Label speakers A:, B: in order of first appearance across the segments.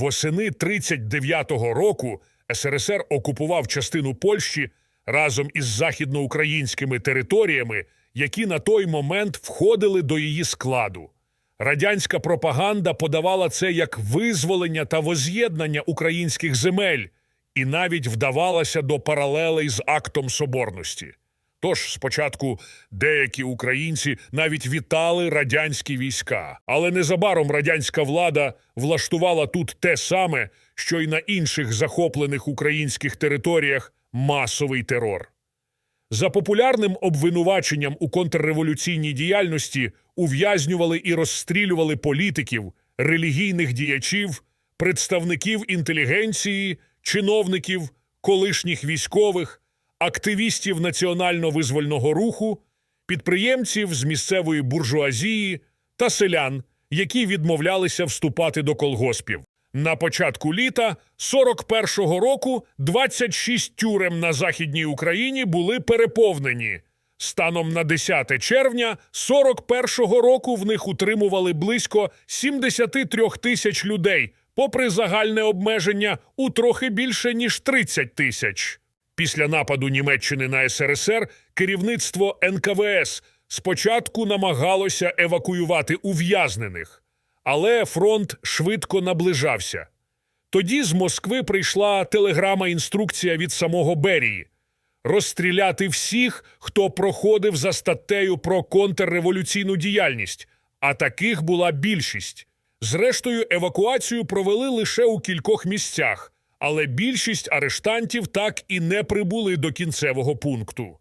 A: Восени 39-го року СРСР окупував частину Польщі разом із західноукраїнськими територіями, які на той момент входили до її складу. Радянська пропаганда подавала це як визволення та воз'єднання українських земель і навіть вдавалася до паралелей з актом соборності. Тож спочатку деякі українці навіть вітали радянські війська, але незабаром радянська влада влаштувала тут те саме, що й на інших захоплених українських територіях масовий терор. За популярним обвинуваченням у контрреволюційній діяльності ув'язнювали і розстрілювали політиків, релігійних діячів, представників інтелігенції, чиновників, колишніх військових, активістів національно-визвольного руху, підприємців з місцевої буржуазії та селян, які відмовлялися вступати до колгоспів. На початку літа 41-го року 26 тюрем на Західній Україні були переповнені. Станом на 10 червня 41-го року в них утримували близько 73 тисяч людей, попри загальне обмеження у трохи більше ніж 30 тисяч. Після нападу Німеччини на СРСР керівництво НКВС спочатку намагалося евакуювати ув'язнених, але фронт швидко наближався. Тоді з Москви прийшла телеграма-інструкція від самого Берії розстріляти всіх, хто проходив за статтею про контрреволюційну діяльність, а таких була більшість. Зрештою, евакуацію провели лише у кількох місцях, але більшість арештантів так і не прибули до кінцевого пункту.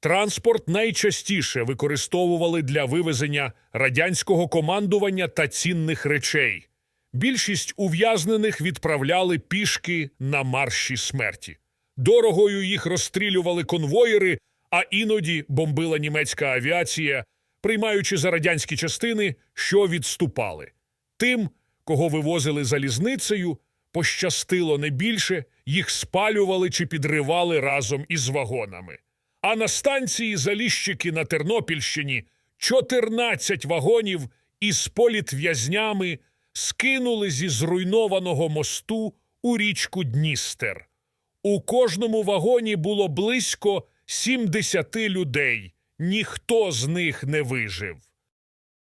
A: Транспорт найчастіше використовували для вивезення радянського командування та цінних речей. Більшість ув'язнених відправляли пішки на марші смерті. Дорогою їх розстрілювали конвоїри, а іноді бомбила німецька авіація, приймаючи за радянські частини, що відступали. Тим, кого вивозили залізницею, пощастило не більше, їх спалювали чи підривали разом із вагонами. А на станції Заліщики на Тернопільщині 14 вагонів із політв'язнями скинули зі зруйнованого мосту у річку Дністер. У кожному вагоні було близько 70 людей. Ніхто з них не вижив.